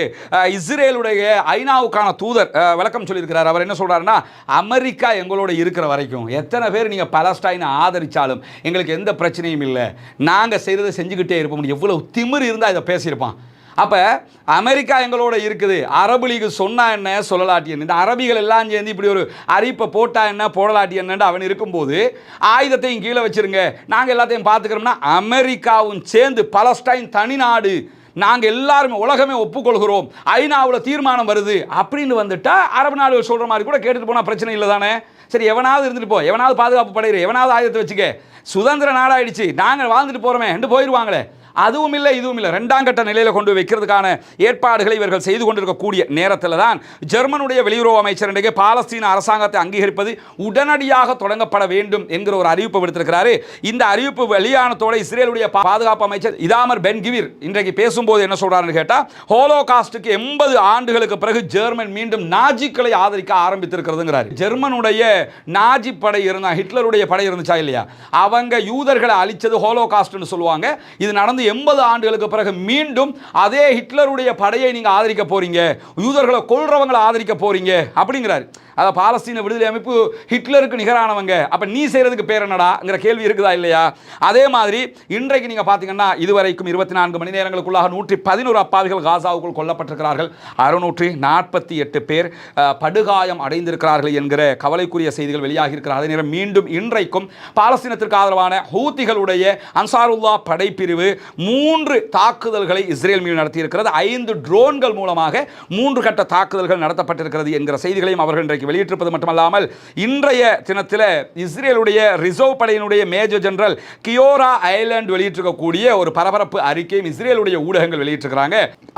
இஸ்ரேலுடைய ஐநாவுக்கான தூதர் விளக்கம் சொல்லியிருக்கிறார். அவர் என்ன சொல்கிறாருன்னா அமெரிக்கா எங்களோட இருக்கிற வரைக்கும் எத்தனை பேர் நீங்கள் பலஸ்டைனை ஆதரித்தாலும் எங்களுக்கு எந்த பிரச்சனையும் இல்லை. நாங்கள் செய்கிறத செஞ்சுக்கிட்டே இருப்போம். எவ்வளோ திமிர் இருந்தால் இதை பேசியிருப்பான். அப்போ அமெரிக்கா எங்களோட இருக்குது. அரபு லீக் சொன்னா என்ன? சொல்லலாட்டி என்ன? இந்த அரபிகள் எல்லாம் சேர்ந்து இப்படி ஒரு அறிப்பை போட்டா என்ன? போடலாட்டி என்னன்னு அவன் இருக்கும்போது ஆயுதத்தையும் கீழே வச்சிருங்க. நாங்கள் எல்லாத்தையும் பார்த்துக்கிறோம்னா அமெரிக்காவும் சேர்ந்து பலஸ்டைன் தனிநாடு நாங்கள் எல்லாருமே உலகமே ஒப்புக்கொள்கிறோம். ஐநாவில் தீர்மானம் வருது. அப்படின்னு வந்துட்டா அரபு நாடுகள் சொல்கிற மாதிரி கூட கேட்டுட்டு போனால் பிரச்சனை இல்லை தானே? சரி எவனாவது இருந்துட்டு போ. எவனாவது பாதுகாப்பு படையிற. எவனாவது ஆயுதத்தை வச்சுக்க. சுதந்திர நாடாயிடுச்சு. நாங்கள் வாழ்ந்துட்டு போகிறோமே என்று போயிடுவாங்களே அதுவும் இல்லை இதுவும் இல்லை. ரெண்டாம் கட்ட நிலையில் கொண்டு வைக்கிறதுக்கான ஏற்பாடுகளை இவர்கள் செய்து கொண்டிருக்கக்கூடிய நேரத்தில் தான் ஜெர்மனுடைய வெளியுறவு அமைச்சர் இன்றைக்கு பாலஸ்தீன அரசாங்கத்தை அங்கீகரிப்பது உடனடியாக தொடங்கப்பட வேண்டும் என்கிற ஒரு அறிவிப்பு விடுத்திருக்கிறாரு. இந்த அறிவிப்பு வெளியானத்தோட இஸ்ரேலுடைய பாதுகாப்பு அமைச்சர் இதாமர் பென் கிவிர் இன்றைக்கு பேசும்போது என்ன சொல்றாருன்னு கேட்டால் ஹோலோ காஸ்டுக்கு எண்பது ஆண்டுகளுக்கு பிறகு ஜெர்மன் மீண்டும் நாஜிக்களை ஆதரிக்க ஆரம்பித்திருக்கிறதுங்கிறார். ஜெர்மனுடைய நாஜி படை இருந்தா ஹிட்லருடைய படை இருந்துச்சா இல்லையா? அவங்க யூதர்களை அழிச்சது ஹோலோ காஸ்ட்னு சொல்லுவாங்க. இது நடந்து எண்பது ஆண்டுகளுக்கு பிறகு மீண்டும் அதே ஹிட்லருடைய படையை நீங்க ஆதரிக்க போறீங்க. யூதர்களை கொள்றவங்களை ஆதரிக்க போறீங்க. அப்படிங்கிறாரு. அதை பாலஸ்தீன விடுதலை அமைப்பு ஹிட்லருக்கு நிகரானவங்க. அப்போ நீ செய்கிறதுக்கு பேர் என்னடாங்கிற கேள்வி இருக்குதா இல்லையா? அதே மாதிரி இன்றைக்கு நீங்கள் பார்த்தீங்கன்னா இதுவரைக்கும் இருபத்தி நான்கு மணி நேரங்களுக்குள்ளாக நூற்றி பதினோரு அப்பாவிகள் காசாவுக்குள் கொல்லப்பட்டிருக்கிறார்கள். அறுநூற்றி நாற்பத்தி எட்டு பேர் படுகாயம் அடைந்திருக்கிறார்கள் என்கிற கவலைக்குரிய செய்திகள் வெளியாகி இருக்கிற அதே நேரம் மீண்டும் இன்றைக்கும் பாலஸ்தீனத்திற்கு ஆதரவான ஹூத்திகளுடைய அன்சாருல்லா படைப்பிரிவு மூன்று தாக்குதல்களை இஸ்ரேல் மீது நடத்தியிருக்கிறது. ஐந்து ட்ரோன்கள் மூலமாக மூன்று கட்ட தாக்குதல்கள் நடத்தப்பட்டிருக்கிறது என்கிற செய்திகளையும் அவர்கள் இன்றைக்கு வெளியிட்டிருப்பது மட்டுமல்லாமல் இன்றைய தினத்தில் இஸ்ரேலுடைய ரிசர்வ் படையினுடைய மேஜர் ஜெனரல் கியோரா ஐலாண்ட் வெளியிட்டிருக்கக்கூடிய ஒரு பரபரப்பு அறிக்கையும் இஸ்ரேலுடைய ஊடகங்கள் வெளியிட்டிருக்கிறாங்க.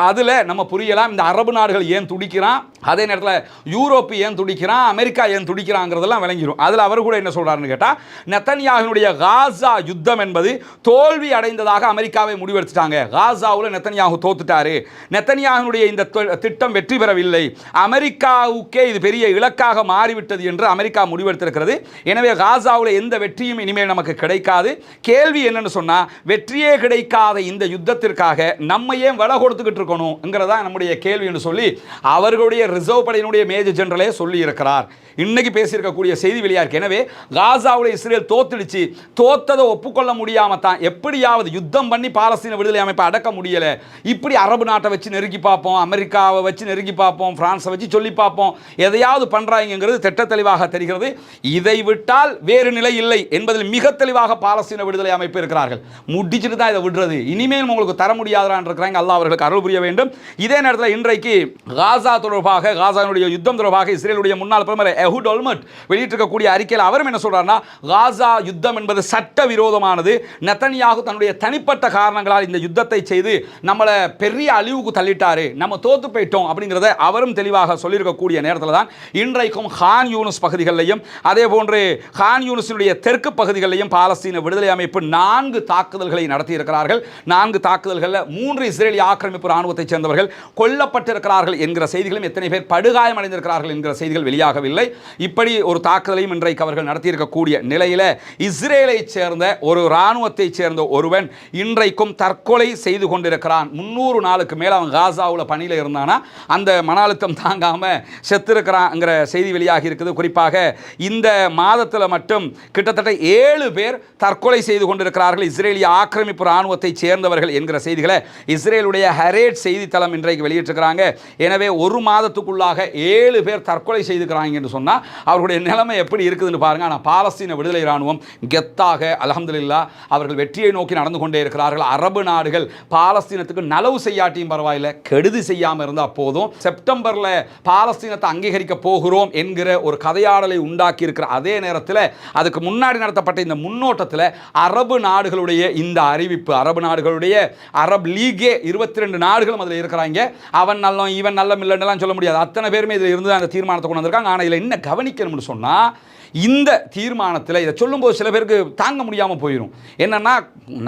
அதில் நம்ம புரியலாம் இந்த அரபு நாடுகள் ஏன் துடிக்கிறான் அதே நேரத்தில் யூரோப்பு ஏன் துடிக்கிறான் அமெரிக்கா ஏன் துடிக்கிறாங்கிறதெல்லாம் விளங்கிடும் அதில் அவர் கூட என்ன சொல்கிறாருன்னு கேட்டால் நெத்தன்யாகனுடைய காசா யுத்தம் என்பது தோல்வி அடைந்ததாக அமெரிக்காவை முடிவெடுத்துட்டாங்க. காசாவில் நெத்தன்யாகு தோத்துட்டாரு. நெத்தன்யாகனுடைய இந்த திட்டம் வெற்றி பெறவில்லை. அமெரிக்காவுக்கே இது பெரிய இலக்காக மாறிவிட்டது என்று அமெரிக்கா முடிவெடுத்திருக்கிறது? எனவே காசாவில் எந்த வெற்றியும் இனிமேல் நமக்கு கிடைக்காது. கேள்வி என்னன்னு சொன்னா வெற்றியே கிடைக்காத இந்த யுத்தத்திற்காக நம்ம ஏன் விலை கொடுத்துக்கிட்டு இருக்கணுங்கிறதா நம்முடைய கேள்வின்னு சொல்லி அவர்களுடைய ரிசர்வ் படையினுடைய மேஜர் ஜெனரலே சொல்லி இருக்கிறார். இன்னைக்கு பேசியிருக்கக்கூடிய செய்தி வெளியாக இருக்கு. எனவே காசாவில் இஸ்ரேல் தோத்துடுச்சு. தோத்ததை ஒப்புக்கொள்ள முடியாம தான் எப்படியாவது யுத்தம் பண்ணி பாலஸ்தீன விடுதலை அமைப்பை அடக்க முடியலை. இப்படி அரபு நாட்டை வச்சு நெருக்கி பார்ப்போம் அமெரிக்காவை வச்சு நெருக்கி பார்ப்போம் பிரான்ஸை வச்சு சொல்லி பார்ப்போம். எதையாவது பண்ணுறாங்கிறது திட்ட தெளிவாக தெரிகிறது. இதை விட்டால் வேறு நிலை இல்லை என்பதில் மிக தெளிவாக பாலஸ்தீன விடுதலை அமைப்பு இருக்கிறார்கள். முடிச்சுட்டு தான் இதை விடுறது. இனிமேல் உங்களுக்கு தர முடியாதான் இருக்கிறாங்க. அல்லாஹ் அவர்களுக்கு அருள் புரிய வேண்டும். இதே நேரத்தில் இன்றைக்கு காசா தொடர்பாக காசானுடைய யுத்தம் தொடர்பாக இஸ்ரேலுடைய முன்னாள் பிரதமர் எஹுட் ஒல்மட் வெளியிட்டிருக்கக்கூடிய அறிக்கையில் அவரும் என்ன சொல்கிறாருன்னா காசா யுத்தம் என்பது சட்ட விரோதமானது. நெத்தனியாக தன்னுடைய தனிப்பட்ட காரணங்களால் இந்த யுத்தத்தை செய்து நம்மளை பெரிய அழிவுக்கு தள்ளிட்டாரு. நம்ம தோத்து போயிட்டோம் அப்படிங்கிறத அவரும் தெளிவாக சொல்லியிருக்கக்கூடிய நேரத்தில் தான் இன்று இன்றைக்கும் ஹான் யூனுஸ் பகுதிகளிலையும் அதே போன்று ஹான் யூனுஸினுடைய தெற்கு பகுதிகளிலையும் பாலஸ்தீன விடுதலை அமைப்பு நான்கு தாக்குதல்களை நடத்தியிருக்கிறார்கள். நான்கு தாக்குதல்களில் மூன்று இஸ்ரேலிய ஆக்கிரமிப்பு இராணுவத்தைச் சேர்ந்தவர்கள் கொல்லப்பட்டிருக்கிறார்கள் என்கிற செய்திகளும் எத்தனை பேர் படுகாயமடைந்திருக்கிறார்கள் என்கிற செய்திகள் வெளியாகவில்லை. இப்படி ஒரு தாக்குதலையும் இன்றைக்கு அவர்கள் நடத்தியிருக்கக்கூடிய நிலையில் இஸ்ரேலைச் சேர்ந்த ஒரு இராணுவத்தைச் சேர்ந்த ஒருவன் இன்றைக்கும் தற்கொலை செய்து கொண்டிருக்கிறான். முன்னூறு நாளுக்கு மேலே அவன் காசாவில் பணியில் இருந்தானா? அந்த மன அழுத்தம் தாங்காமல் செத்திருக்கிறாங்கிற செய்தி வெளியாகி இருக்குது. குறிப்பாக இந்த மாதத்தில் மட்டும் கிட்டத்தட்ட ஏழு பேர் தற்கொலை செய்து கொண்டிருக்கிறார்கள். இஸ்ரேலிய ஆக்கிரமிப்பு இராணுவத்தை சேர்ந்தவர்கள் என்கிற செய்திகளை இஸ்ரேலுடைய ஹரேட் செய்தித்தளம் இன்றைக்கு வெளியிட்டிருக்கிறாங்க. எனவே ஒரு மாதத்துக்குள்ளாக ஏழு பேர் தற்கொலை செய்துக்கிறாங்க என்று சொன்னால் அவர்களுடைய நிலைமை எப்படி இருக்குதுன்னு பாருங்க. ஆனால் பாலஸ்தீன விடுதலை இராணுவம் கெத்தாக அலமதுல்லா அவர்கள் வெற்றியை நோக்கி நடந்து கொண்டே இருக்கிறார்கள். அரபு நாடுகள் பாலஸ்தீனத்துக்கு நலவு செய்யாட்டியும் பரவாயில்லை. கெடுதி செய்யாமல் இருந்தால் போதும். செப்டம்பரில் பாலஸ்தீனத்தை அங்கீகரிக்க போகிறோம் என்கிற ஒரு கதையாடலை உண்டாக்கி இருக்கிற அதே நேரத்தில் அதுக்கு முன்னாடி நடத்தப்பட்ட இந்த முன்னோட்டத்தில் அரபு நாடுகளுடைய இந்த அறிவிப்பு அரபு நாடுகளுடைய அரப் லீகே இருபத்தி ரெண்டு நாடுகளும் அதில் இருக்கிறாங்க. அவன் நல்லம் இவன் நல்லம் இல்லைன்னெல்லாம் சொல்ல முடியாது. அத்தனை பேருமே இதில் இருந்து அந்த தீர்மானத்தை கொண்டு வந்திருக்காங்க. ஆனால் இதில் என்ன கவனிக்கணும்னு சொன்னால் இந்த தீர்மானத்தில் இதை சொல்லும்போது சில பேருக்கு தாங்க முடியாமல் போயிடும் என்னென்னா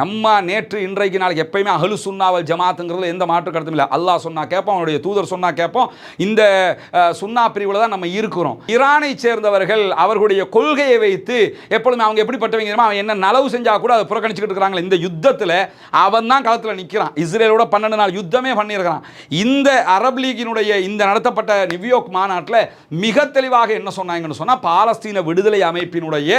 நம்ம நேற்று இன்றைக்கு நாளைக்கு எப்பயுமே அகலு சுன்னாவல் ஜமாத்துங்கிறது எந்த மாற்று கருத்தும் இல்லை. அல்லாஹ் சொன்னா கேட்போம் அவனுடைய தூதர் சொன்னா கேட்போம். இந்த சுண்ணா சுன்னா பிரிவில் தான் நம்ம இருக்கிறோம். ஈரானை சேர்ந்தவர்கள் அவர்களுடைய கொள்கையை வைத்து எப்பொழுதுமே அவங்க எப்படிப்பட்டவங்க தெரியுமா? அவன் என்ன நலவு செஞ்சால் கூட அதை புறக்கணிச்சுக்கிட்டு இருக்கிறாங்க இந்த யுத்தத்தில் அவன் தான் களத்தில் நிற்கிறான் இஸ்ரேலோட பன்னெண்டு நாள் யுத்தமே பண்ணியிருக்கிறான். இந்த அரப் லீகினுடைய இந்த நடத்தப்பட்ட நியூயார்க் மாநாட்டில் மிக தெளிவாக என்ன சொன்னாங்கன்னு சொன்னால் பாலஸ்தீன விடுதலை அமைப்பினுடைய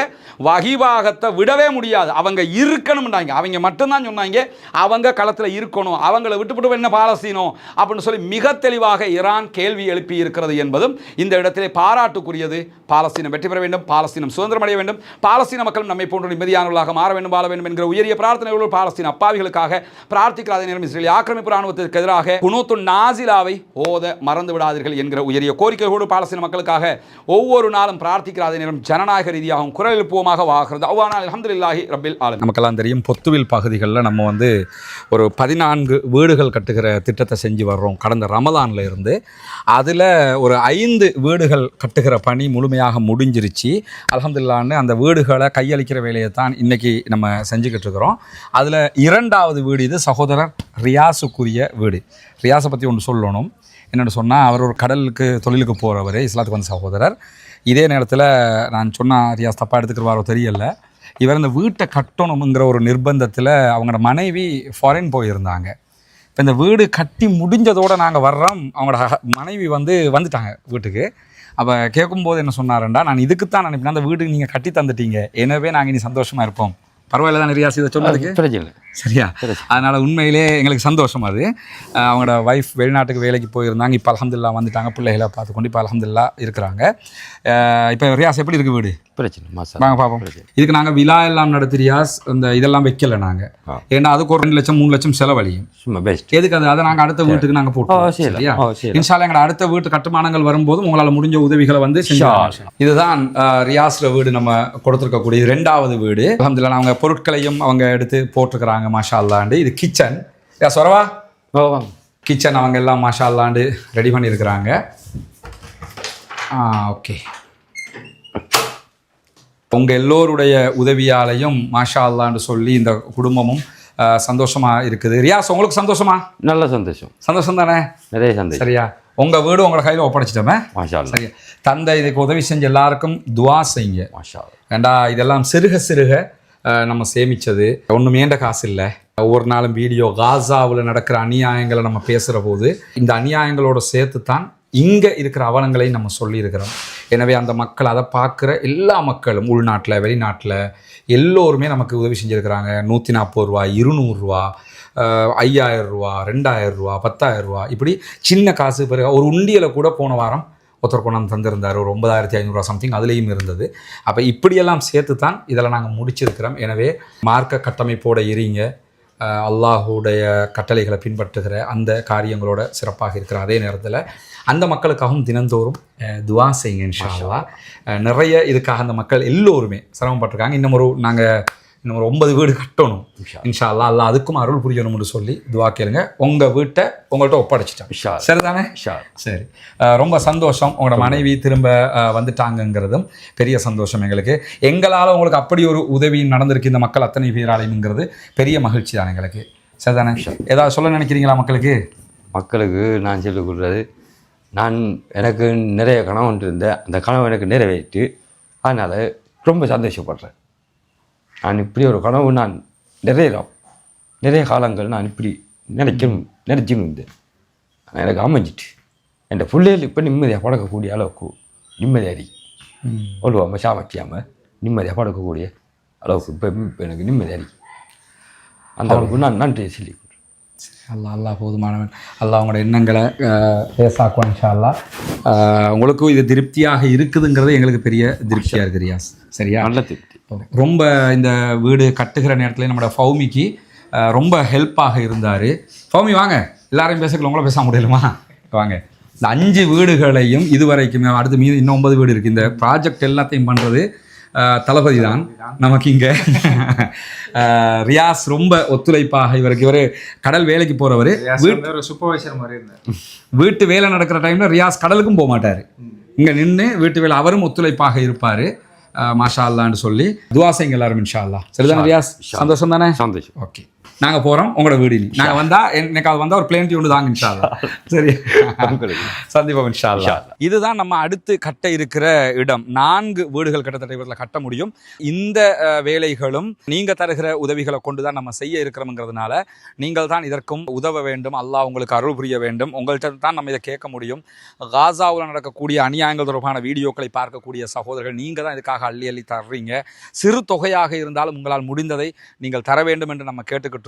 வகிவாகத்தை விடவே முடியாது. அவங்க இருக்கணும்ன்றாங்க அவங்க மட்டும்தான் சொன்னாங்க அவங்க களத்தில் இருக்கணும் அவங்கள விட்டுவிட்டு என்ன பாலஸ்தீனம் அப்படின்னு சொல்லி மிக தெளிவாக ஈரான் கேள்வி எழுப்பி இருக்கிறது என்பதும் இந்த இடத்திலே பாராட்டுக்குரியது. பாலஸ்தீனம் வெற்றி பெற வேண்டும் பாலஸ்தீனம் சுதந்திரம் அடைய வேண்டும் பாலஸ்தீன மக்களும் நம்மை போன்ற நிம்மதியானவர்களாக மாற வேண்டும் வாழ வேண்டும் என்கிற உயரிய பிரார்த்தனைகளோடு பாலஸ்தீன அப்பாவிகளுக்காக பிரார்த்திக்கிற அதே நேரம் இஸ்ரேலிய ஆக்கிரமிப்பு ராணுவத்திற்கு எதிராக குனூத்து நாசிலாவை ஓத மறந்து விடாதீர்கள் என்கிற உயரிய கோரிக்கைகளோடு பாலஸ்தீன மக்களுக்காக ஒவ்வொரு நாளும் பிரார்த்திக்கிற அதே நேரம் ஜனநாயக ரீதியாகவும் குரல் எழுப்புவோமாக வாகிறது. அவ்வானால் அல்ஹம்துலில்லாஹி ரபில் ஆலமீன். நமக்கெல்லாம் தெரியும் பொத்துவில் பகுதிகளில் நம்ம வந்து ஒரு பதினான்கு வீடுகள் கட்டுகிற திட்டத்தை செஞ்சு வர்றோம். கடந்த ரமதானில் இருந்து அதில் ஒரு ஐந்து வீடுகள் கட்டுகிற பணி முழுமையாக முடிஞ்சிருச்சு. அலமதுல்லான்னு அந்த வீடுகளை கையளிக்கிற வேலையை தான் இன்றைக்கி நம்ம செஞ்சுக்கிட்டு இருக்கிறோம். அதில் இரண்டாவது வீடு இது சகோதரர் ரியாஸுக்குரிய வீடு. ரியாஸை பற்றி ஒன்று சொல்லணும். என்னென்னு சொன்னால் அவர் ஒரு கடலுக்கு தொழிலுக்கு போகிறவர் இஸ்லாத்துக்கு வந்த சகோதரர். இதே நேரத்தில் நான் சொன்னால் ரியாஸ் தப்பாக எடுத்துக்கிறவாரோ தெரியல. இவர் இந்த வீட்டை கட்டணுங்கிற ஒரு நிர்பந்தத்தில் அவங்களோட மனைவி ஃபாரின் போயிருந்தாங்க. இப்போ இந்த வீடு கட்டி முடிஞ்சதோடு நாங்கள் வர்றோம். அவங்களோட ஹ- மனைவி வந்து வந்துட்டாங்க வீட்டுக்கு. அப்போ கேட்கும்போது என்ன சொன்னாருண்டா நான் இதுக்கு தான் நினைப்பேன். அந்த வீடு நீங்கள் கட்டி தந்துட்டீங்க. எனவே நாங்கள் இனி சந்தோஷமாக இருப்போம். பரவாயில்ல தான் ரியாஸ் இதை சொன்னதுக்கு? பிரச்சனை சரியா? அதனால் உண்மையிலே எங்களுக்கு சந்தோஷம் அது. அவங்களோட ஒய்ஃப் வெளிநாட்டுக்கு வேலைக்கு போயிருந்தாங்க. இப்போ அல்ஹம்துலில்லாஹ் வந்துட்டாங்க. பிள்ளைகளை பார்த்துக்கொண்டு இப்போ அல்ஹம்துலில்லாஹ் இருக்கிறாங்க. இப்போ ரியாஸ் எப்படி இருக்கு வீடு? பிரச்சனை வாங்க பார்ப்போம் இதுக்கு நாங்கள் விழா எல்லாம் நடத்தி ரியாஸ் இந்த இதெல்லாம் வைக்கல நாங்கள். ஏன்னா அதுக்கு ஒரு ரெண்டு லட்சம் மூணு லட்சம் செலவழியும். சும்மா பெஸ்ட் எதுக்கு அது? அதை நாங்கள் அடுத்த வீட்டுக்கு நாங்கள் போட்டோம். சரியா. இன்ஷால்லா எங்களோட அடுத்த வீட்டு கட்டுமானங்கள் வரும்போதும் உங்களால் முடிஞ்ச உதவிகளை வந்து இதுதான் ரியாஸ்ல வீடு நம்ம கொடுத்துருக்கக்கூடிய ரெண்டாவது வீடு. அல்ஹம்துலில்லாஹ் அவங்க பொருட்களையும் அவங்க எடுத்து போட்டிருக்கிறாங்க. மாஷா அல்லாண்டு இது கிச்சன். யா சொரவா? கிச்சன் அவங்க எல்லாம் மாஷா அல்லாண்டு ரெடி பண்ணியிருக்கிறாங்க ஆ ஓகே. உங்கள் எல்லோருடைய உதவியாலையும் மாஷா அல்லான்னு சொல்லி இந்த குடும்பமும் சந்தோஷமா இருக்குது. ரியாஸ் உங்களுக்கு சந்தோஷமா? நல்ல சந்தோஷம். சந்தோஷம் தானே? நிறைய சந்தோஷம். சரியா? உங்க வீடு உங்களை கையில் ஒப்படைச்சிட்டோமே? மாஷா சரியா. தந்தை இதுக்கு உதவி செஞ்ச எல்லாருக்கும் துவா செய்யுங்க. மாஷா. ஏண்டா இதெல்லாம் சிறுக சிறுக நம்ம சேமித்தது ஒன்றும் ஏண்ட காசு இல்லை. ஒவ்வொரு நாளும் வீடியோ காசாவில் நடக்கிற அநியாயங்களை நம்ம பேசுகிற போது இந்த அநியாயங்களோட சேர்த்து தான் இங்கே இருக்கிற அவலங்களையும் நம்ம சொல்லியிருக்கிறோம். எனவே அந்த மக்கள் அதை பார்க்குற எல்லா மக்களும் உள்நாட்டில் வெளிநாட்டில் எல்லோருமே நமக்கு உதவி செஞ்சுருக்கிறாங்க. நூற்றி நாற்பது ரூபா இருநூறுரூவா ஐயாயிரம் ரூபா ரெண்டாயிரம் ரூபா பத்தாயிரம் ரூபா இப்படி சின்ன காசு பிறகு ஒரு உண்டியலை கூட போன வாரம் ஒருத்தர் கொண்டாந்து தந்திருந்தார். ஒரு ஒன்பதாயிரத்தி ஐநூறுரூவா சம்திங் அதுலேயும் இருந்தது. அப்போ இப்படியெல்லாம் சேர்த்து தான் இதில் நாங்கள் முடிச்சிருக்கிறோம். எனவே மார்க்க கட்டமைப்போடு இருங்க அல்லாஹுடைய கட்டளைகளை பின்பற்றுகிற அந்த காரியங்களோட சிறப்பாக இருக்கிற அதே நேரத்தில் அந்த மக்களுக்காகவும் தினந்தோறும் துவா செய்யுங்க இன்ஷா நிறைய இதுக்காக அந்த மக்கள் எல்லோருமே சிரமப்பட்டிருக்காங்க. இன்னும் ஒரு நாங்கள் இன்னும் ஒரு ஒன்பது வீடு கட்டணும். இன்ஷா. அல்லாஹ் அல்லாஹ் அதுக்கும் அருள் புரியணும்னு சொல்லி துவா கேளுங்க. உங்கள் வீட்டை உங்கள்கிட்ட ஒப்படைச்சிட்டேன். சரிதானே? சரி. ரொம்ப சந்தோஷம். உங்களோட மனைவி திரும்ப வந்துட்டாங்கங்கிறதும் பெரிய சந்தோஷம் எங்களுக்கு. எங்களால் உங்களுக்கு அப்படி ஒரு உதவி நடந்திருக்கு இந்த மக்கள் அத்தனை பேராலையுங்கிறது பெரிய மகிழ்ச்சி தான் எங்களுக்கு. சரிதானே? ஏதாவது சொல்ல நினைக்கிறீங்களா மக்களுக்கு? மக்களுக்கு நான் சொல்லிக் கொடுக்குறது நான் எனக்கு நிறைய கனவு இருந்தேன் அந்த கனவு எனக்கு நிறைவேற்றி அதனால் ரொம்ப சந்தோஷப்படுறேன். நான் இப்படி ஒரு கனவு நான் நிறையலாம் நிறைய காலங்கள் நான் இப்படி நினைக்கணும் நினச்சின்னு இருந்தேன். எனக்கு அமைஞ்சிட்டு. என் பிள்ளைகள் இப்போ நிம்மதியாக படக்கக்கூடிய அளவுக்கு நிம்மதியாக இருக்கு. ஒழுவாமல் சாமக்கியாமல் நிம்மதியாக படக்கக்கூடிய அளவுக்கு இப்போ எனக்கு நிம்மதியாக இருக்கு. அந்த அளவுக்கு நான் நன்றி சொல்லி அல்லாஹ் அல்லாஹ் போதுமானவன். அல்லாஹ் உங்களோட எண்ணங்களை பேசாக்குவான் அஹ், உங்களுக்கும் இது திருப்தியாக இருக்குதுங்கிறது எங்களுக்கு பெரிய திருப்தியாக இருக்கு ரியாஸ். சரியா? நல்ல திருப்தி. ரொம்ப இந்த வீடு கட்டுகிற நேரத்தில் நம்மளோட ஃபௌமிக்கு ரொம்ப ஹெல்ப்பாக இருந்தார். ஃபௌமி வாங்க. எல்லாரையும் பேசக்கல உங்கள பேச முடியலுமா வாங்க. இந்த அஞ்சு வீடுகளையும் இதுவரைக்குமே அடுத்து மீது இன்னும் ஒன்பது வீடு இருக்குது இந்த ப்ராஜெக்ட் எல்லாத்தையும் பண்ணுறது தளபதி தான் நமக்கு இங்கே ரியாஸ் ரொம்ப ஒத்துழைப்பாக இவருக்கு இவர் கடல் வேலைக்கு போகிறவர் சூப்பர்வைசர் மாதிரி இருந்தேன் வீட்டு வேலை நடக்கிற டைமில் ரியாஸ் கடலுக்கும் போக மாட்டார். இங்கே நின்று வீட்டு வேலை அவரும் ஒத்துழைப்பாக இருப்பார். மாஷா அல்லான்னு சொல்லி துவா செய்யுங்க எல்லாரும் இன்ஷா அல்லா சரிதானே ரியாஸ்? சந்தோஷம் தானே? சந்தோஷம். ஓகே. நாங்கள் போகிறோம் உங்களோட வீடு நீ நாங்கள் வந்தால் எனக்கு அது வந்தால் ஒரு பிளேன் டியூன் தாங்க இன்ஷா அல்லா சரி சந்திப்போம் இன்ஷா அல்லா இதுதான் நம்ம அடுத்து கட்ட இருக்கிற இடம். நான்கு வீடுகள் கிட்டத்தட்ட இவரில் கட்ட முடியும். இந்த வேலைகளும் நீங்கள் தருகிற உதவிகளை கொண்டு தான் நம்ம செய்ய இருக்கிறோங்கிறதுனால நீங்கள் தான் இதற்கும் உதவ வேண்டும். அல்லாஹ் உங்களுக்கு அருள் புரிய வேண்டும். உங்கள்கிட்ட தான் நம்ம இதை கேட்க முடியும். காசாவில் நடக்கக்கூடிய அநியாயங்கள் தொடர்பான வீடியோக்களை பார்க்கக்கூடிய சகோதரர்கள் நீங்கள் தான் இதுக்காக அள்ளி அள்ளி தர்றீங்க. சிறு தொகையாக இருந்தாலும் உங்களால் முடிந்ததை நீங்கள் தர வேண்டும் என்று நம்ம கேட்டுக்கிட்டு